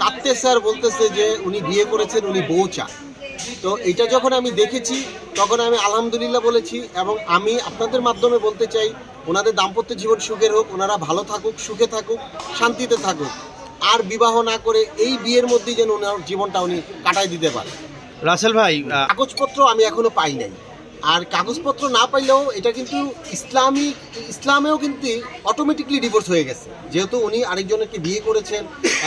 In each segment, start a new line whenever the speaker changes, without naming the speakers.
কাঁদতে স্যার বলতেছে যে উনি বিয়ে করেছেন উনি বউ চান। তো এটা যখন আমি দেখেছি তখন আমি আলহামদুলিল্লাহ বলেছি এবং আমি আপনাদের মাধ্যমে বলতে চাই ওনাদের দাম্পত্য জীবন সুখের হোক ওনারা ভালো থাকুক সুখে থাকুক শান্তিতে থাকুক। আর বিবাহ না করে এই বিয়ের মধ্যেই যেন ওনার জীবনটা উনি কাটাই দিতে পারে।
রাসেল ভাই
কাগজপত্র আমি এখনও পাই নাই। আর কাগজপত্র না পাইলেও এটা কিন্তু ইসলামিক ইসলামেও কিন্তু অটোমেটিকলি ডিভোর্স হয়ে গেছে। যেহেতু উনি আরেকজনকে বিয়ে করেছেন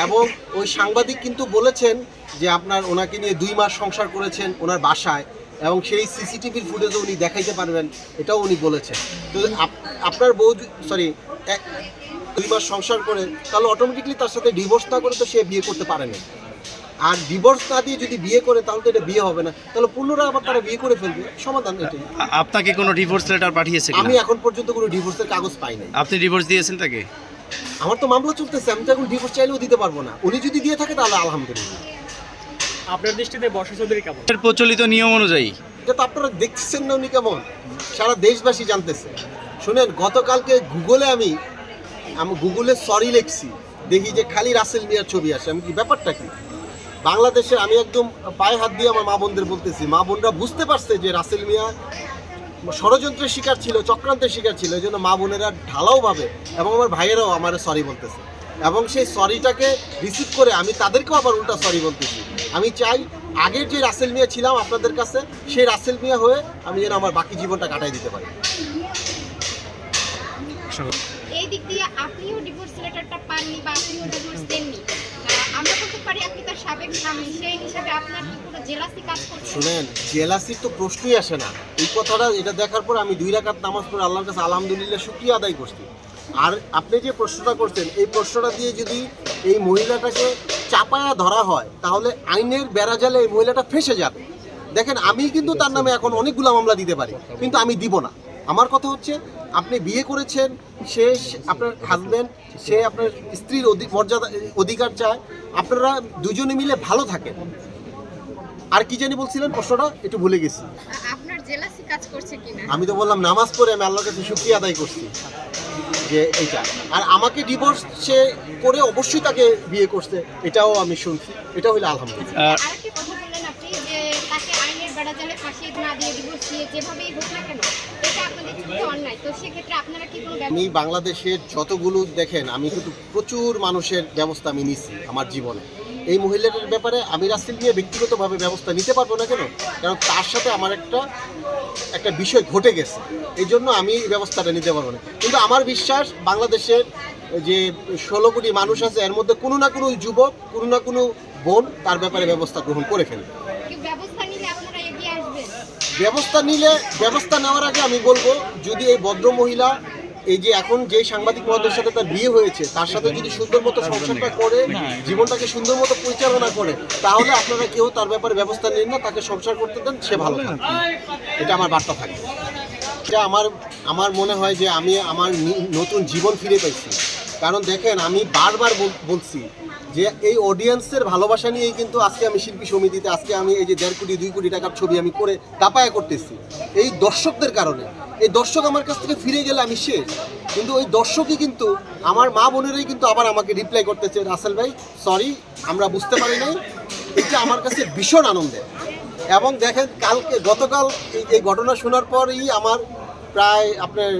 এবং ওই সাংবাদিক কিন্তু বলেছেন যে আপনার ওনাকে নিয়ে দুই মাস সংসার করেছেন ওনার বাসায় এবং সেই সিসিটিভির ফুটেজও উনি দেখাইতে পারবেন, এটাও উনি বলেছেন। তো আপনার বউ সরি দুই মাস সংসার করে, তাহলে অটোমেটিকলি তার সাথে ডিভোর্স না করে তো সে বিয়ে করতে পারে না। আর ডিভোর্স না দিয়ে যদি বিয়ে করে তাহলে তো এটা বিয়ে হবে না। তাহলে পুনরায় আবার তারা বিয়ে করে ফেলবে। সমাধান এটাই।
আপনাকে কোনো ডিভোর্স লেটার পাঠিয়েছে?
আমি এখন পর্যন্ত কোনো ডিভোর্সের কাগজ পাই নাই।
আপনি ডিভোর্স দিয়েছেন তাকে?
আমার তো মামলা চলতেছে আমি তো এখন ডিভোর্স চাইলেও দিতে পারব না। উনি যদি দিয়ে থাকে তাহলে আলহামদুলিল্লাহ।
আপনার দৃষ্টিতে বর্ষা চৌধুরী কেমন?
এর প্রচলিত নিয়ম অনুযায়ী।
এটা তো আপনারা দেখছেন না উনি কেমন? সারা দেশবাসী জানতেছে। শুনেন গতকালকে গুগলে আমি আমি গুগলে সরি লিখছি। দেখি যে খালি রাসেল মিয়ার ছবি আসে। আমি কি ব্যাপারটা কি? বাংলাদেশে আমি একদম পায়ে হাত দিয়ে আমার মা বোনদের বলতেছি, মা বোনরা বুঝতে পারছে যে রাসেল মিয়া ষড়যন্ত্রের শিকার ছিল, চক্রান্তের শিকার ছিল এই জন্য মা বোনেরা ঢালাওভাবে এবং আমার ভাইয়েরাও আমার সরি বলতেছে। এবং সেই সরিটাকে রিসিভ করে আমি তাদেরকেও আবার উল্টা সরি বলতেছি। আমি চাই আগের যে রাসেল মিয়া ছিলাম আপনাদের কাছে, সেই রাসেল মিয়া হয়ে আমি যেন আমার বাকি জীবনটা কাটাই দিতে পারি।
এই দিক দিয়ে আপনিও ডিভোর্স লেটারটা পাননি বা আপনিও ডিভোর্স দেননি। সাবেক
শুনেন, জেলাসির তো প্রশ্নই আসে না। এই কথাটা, এটা দেখার পর আমি দুই রাকাত নামাজ পড়ে আল্লাহর কাছে আলহামদুলিল্লাহ শুক্রিয়া আদায় করছি। আর আপনি যে প্রশ্নটা করছেন, এই প্রশ্নটা দিয়ে যদি এই মহিলাটাকে চাপায়া ধরা হয়, তাহলে আইনের বেড়াজালে এই মহিলাটা ফেসে যাবে। দেখেন, আমি কিন্তু তার নামে এখন অনেকগুলো মামলা দিতে পারি, কিন্তু আমি দিব না। আমার কথা হচ্ছে আপনি বিয়ে করেছেন সে আপনার হাজব্যান্ড সে আপনার স্ত্রীর মর্যাদা অধিকার চায় আপনারা দুজনে মিলে ভালো থাকেন। আর কি জানি বলছিলেন প্রশ্নটা একটু ভুলে গেছি।
আপনার জেলাসি কাজ করছে কিনা?
আমি তো বললাম নামাজ পড়ে আমি আল্লাহর কাছে শুক্রিয়া আদায় করছি যে এটা। আর আমাকে ডিভোর্স সে করে অবশ্যই তাকে বিয়ে করছে এটাও আমি শুনছি। এটা হইলে আলহামদুলিল্লাহ।
আরেকটি কথা বললেন আপনি যে তাকে আইনের বেড়াজালে ফাঁসিয়ে না দিয়ে ডিভোর্স দিয়ে যেভাবেই হোক না কেন
আমি বাংলাদেশের যতগুলো দেখেন আমি কিন্তু প্রচুর মানুষের ব্যবস্থা আমি নিছি আমার জীবনে। এই মহিলাটার ব্যাপারে আমি রাস্তিল নিয়ে ব্যক্তিগতভাবে ব্যবস্থা নিতে পারব না কেন? কারণ তার সাথে আমার একটা একটা বিষয় ঘটে গেছে। এই জন্য আমি এই ব্যবস্থাটা নিতে পারব না। কিন্তু আমার বিশ্বাস বাংলাদেশের যে ষোলো কোটি মানুষ আছে এর মধ্যে কোনো না কোনো যুবক কোনো না কোনো বোন তার ব্যাপারে ব্যবস্থা গ্রহণ করে ফেলবে
কি ব্যবস্থা নিলে আপনারা এগিয়ে আসবেন
ব্যবস্থা নিলে ব্যবস্থা নেওয়ার আগে আমি বলব যদি এই ভদ্র মহিলা এই যে এখন যে সাংবাদিক মহোদয়ের সাথে তার বিয়ে হয়েছে তার সাথে যদি সুন্দর মতো সংসারটা করে জীবনটাকে সুন্দর মতো পরিচালনা করে তাহলে আপনারা কেউ তার ব্যাপারে ব্যবস্থা নিন না তাকে সংসার করতে দেন সে ভালো থাকবে। এটা আমার বার্তা থাকে এটা আমার আমার মনে হয় যে আমি আমার নতুন জীবন ফিরে পাইছি। কারণ দেখেন আমি বারবার বল- বলছি যে এই অডিয়েন্সের ভালোবাসা নিয়েই কিন্তু আজকে আমি শিল্পী সমিতিতে, আজকে আমি এই যে দেড় কোটি, দুই কোটি টাকার ছবি আমি করে দাপায়া করতেছি। এই দর্শকদের কারণে। এই দর্শক আমার কাছ থেকে ফিরে গেলে আমি শেষ। কিন্তু ওই দর্শকই কিন্তু আমার মা বোনেরাই কিন্তু আবার আমাকে রিপ্লাই করতেছে, রাসেল ভাই সরি আমরা বুঝতে পারি নাই। এটা আমার কাছে ভীষণ আনন্দের। এবং দেখেন, কালকে, গতকাল এই ঘটনা শোনার পরই আমার প্রায় আপনার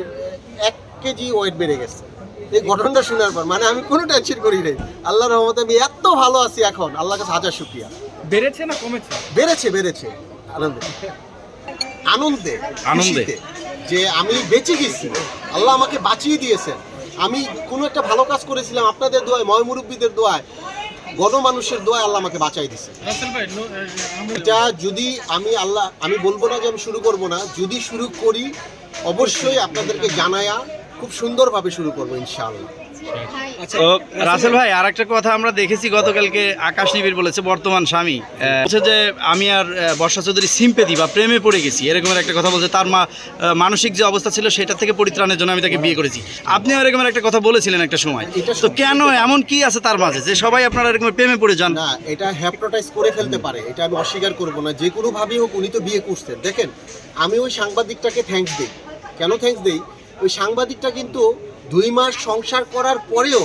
এক কেজি ওয়েট বেড়ে গেছে। এই ঘটনাটা শোনার পর মানে আমি কোনো টেনশন করি নাই। আল্লাহ রহমতে আমি এত ভালো আছি এখন আল্লাহর কাছে হাজার শুক্রিয়া।
বেড়েছে না কমেছে?
বেড়েছে বেড়েছে। আনন্দে। আনন্দে
আনন্দে।
খুশিতে। যে আমি বেঁচে গেছি। আল্লাহ আমাকে বাঁচিয়ে দিয়েছেন। আমি কোনো একটা ভালো কাজ করেছিলাম আপনাদের দোয়ায় ময় মুরব্বীদের দোয়ায়। গণমানুষের দোয়ায় আল্লাহ আমাকে বাঁচাই দিছে
রাসেল ভাই নো- আহ, আমরা-
এটা যদি আমি আল্লাহ আমি বলব না যে আমি শুরু করব না। যদি শুরু করি অবশ্যই আপনাদেরকে জানায়া খুব সুন্দরভাবে শুরু করব ইনশাআল্লাহ।
তো রাসেল ভাই আর একটা কথা আমরা দেখেছি গতকালকে আকাশ নিবিড় বলেছে বর্তমান স্বামী। বলছে যে আমি আর বর্ষা চৌধুরী সিম্পেথি বা প্রেমে পড়ে গেছি এরকমের একটা কথা বলছে। তার মা মানসিক যে অবস্থা ছিল সেটা থেকে পরিত্রাণের জন্য আমি তাকে বিয়ে করেছি। আপনিও এরকমের একটা কথা বলেছিলেন একটা সময়। তো কেন এমন কি আছে তার মাঝে যে সবাই আপনারা এরকম প্রেমে পড়ে যান?
না এটা হ্যাপনোটাইজ করে ফেলতে পারে এটা আমি অস্বীকার করব না। যে কোনোভাবেই হোক উনি তো বিয়ে করছেন। দেখেন আমি ওই সাংবাদিকটাকে থ্যাঙ্কস দিই। কেন থ্যাঙ্কস দিই? ওই সাংবাদিকটা কিন্তু দুই মাস সংসার করার পরেও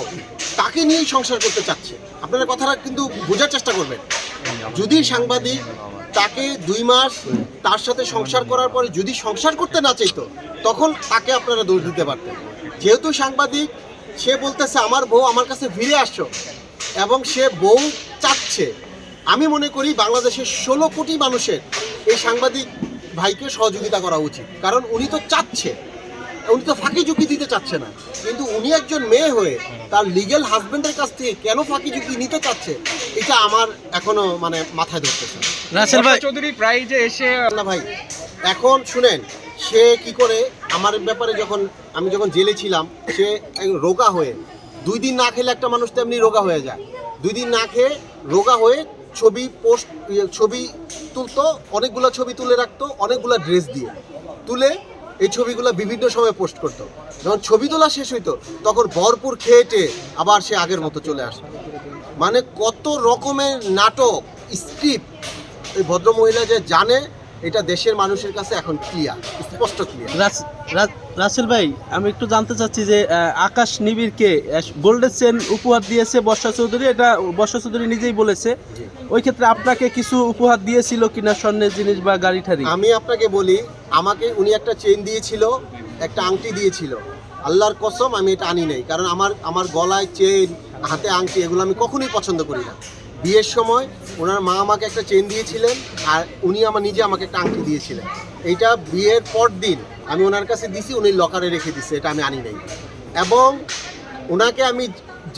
তাকে নিয়েই সংসার করতে চাচ্ছে। আপনারা কথাটা কিন্তু বোঝার চেষ্টা করবেন। যদি সাংবাদিক তাকে দুই মাস তার সাথে সংসার করার পরে যদি সংসার করতে না চাইতো, তখন তাকে আপনারা দোষ দিতে পারতেন। যেহেতু সাংবাদিক, সে বলতেছে, আমার বউ আমার কাছে ফিরে আসছো এবং সে বউ চাচ্ছে। আমি মনে করি বাংলাদেশের ষোলো কোটি মানুষের এই সাংবাদিক ভাইকে সহযোগিতা করা উচিত। কারণ উনি তো চাচ্ছে। উনি তো ফাঁকি ঝুঁকি দিতে চাচ্ছে না। কিন্তু উনি একজন মেয়ে হয়ে তার লিগেল হাজবেন্ডের কাছ থেকে কেন ফাঁকি ঝুঁকি নিতে চাচ্ছে এটা আমার এখনও মানে মাথায় ধরতেছে।
রাসেল ভাই
চৌধুরী প্রায় যে এসে
না ভাই এখন শুনেন সে কি করে আমার ব্যাপারে যখন আমি যখন জেলে ছিলাম সে রোগা হয়ে দুই দিন না খেলে একটা মানুষ তেমনি রোগা হয়ে যায়। দুই দিন না খেয়ে রোগা হয়ে ছবি পোস্ট ছবি তুলতো অনেকগুলো ছবি তুলে রাখতো অনেকগুলো ড্রেস দিয়ে। তুলে এই ছবিগুলো বিভিন্ন সময় পোস্ট করতো। যখন ছবি তোলা শেষ হইতো, তখন ভরপুর খেয়েটে আবার সে আগের মতো চলে আসতো। মানে কত রকমের নাটক স্ক্রিপ্ট এই ভদ্রমহিলা যে জানে এটা দেশের মানুষের কাছে এখন ক্লিয়ার স্পষ্ট ক্লিয়ার
রাসেল ভাই আমি একটু জানতে চাচ্ছি যে আকাশ নিবিড়কে গোল্ডেন চেন উপহার দিয়েছে বর্ষা চৌধুরী এটা বর্ষা চৌধুরী নিজেই বলেছে। ওই ক্ষেত্রে আপনাকে কিছু উপহার দিয়েছিল কিনা স্বর্ণের জিনিস বা গাড়ি ঠাড়ি
আমি আপনাকে বলি আমাকে উনি একটা চেন দিয়েছিল একটা আংটি দিয়েছিল। আল্লাহর কসম আমি এটা আনি নাই। কারণ আমার আমার গলায় চেন হাতে আংটি এগুলো আমি কখনোই পছন্দ করি না। বিয়ের সময় ওনার মা আমাকে একটা চেন দিয়েছিলেন আর উনি আমার নিজে আমাকে একটা আংটি দিয়েছিলেন। এইটা বিয়ের পর দিন আমি ওনার কাছে দিছি উনি লকারে রেখে দিছে এটা আমি আনি নাই। এবং ওনাকে আমি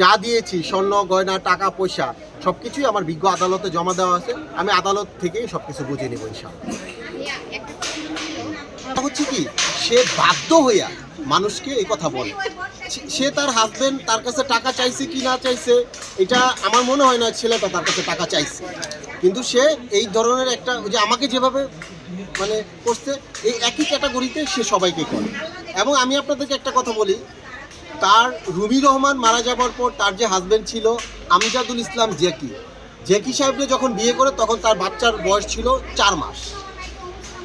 যা দিয়েছি স্বর্ণ গয়না টাকা পয়সা সব কিছুই আমার বিজ্ঞ আদালতে জমা দেওয়া আছে। আমি আদালত থেকেই সব কিছু বুঝে নেব ইনশাল্লাহ হচ্ছে কি? সে বাধ্য হইয়া মানুষকে এই কথা বলে। সে- তার হাজবেন্ড তার কাছে টাকা চাইছে কি না চাইছে, এটা আমার মনে হয় না ছেলেটা তার কাছে টাকা চাইছে। কিন্তু সে এই ধরনের একটা যে আমাকে যেভাবে মানে করছে, এই একই ক্যাটাগরিতে সে সবাইকে করে। এবং আমি আপনাদেরকে একটা কথা বলি, তার রুমি রহমান মারা যাবার পর তার যে হাজবেন্ড ছিল, আমজাদুল ইসলাম জেকি। জেকি সাহেবকে যখন বিয়ে করে তখন তার বাচ্চার বয়স ছিল চার মাস।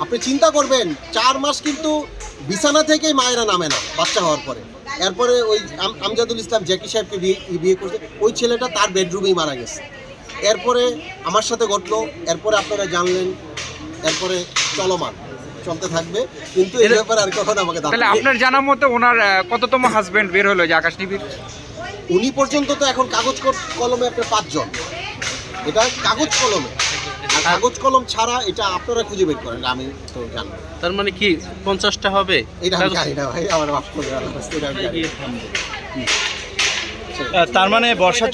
আপনি চিন্তা করবেন, চার মাস কিন্তু বিছানা থেকেই মায়েরা নামে না, বাচ্চা হওয়ার পরে। এরপরে ওই আম- আমজাদুল ইসলাম জ্যাকি সাহেবকে বিয়ে বিয়ে করছে। ওই ছেলেটা তার বেডরুমেই মারা গেছে। এরপরে আমার সাথে ঘটলো এরপরে আপনারা জানলেন এরপরে চলমান চলতে থাকবে। কিন্তু এই ব্যাপারে আর কখন আমাকে
তাহলে আপনার জানা মতো ওনার কততম হাজবেন্ড বের হলো যে আকাশ নিবিড়?
উনি পর্যন্ত তো এখন কাগজ কলমে আপনার পাঁচজন। এটা কাগজ কলমে। কাগজ কলম ছাড়া এটা আপনারা খুঁজে বের করেন আমি তো জানি
তার মানে কি পঞ্চাশটা হবে?
এটা আমি জানি না ভাই আমার মাফ করে এটা আমি জানি
তার মানে বর্ষা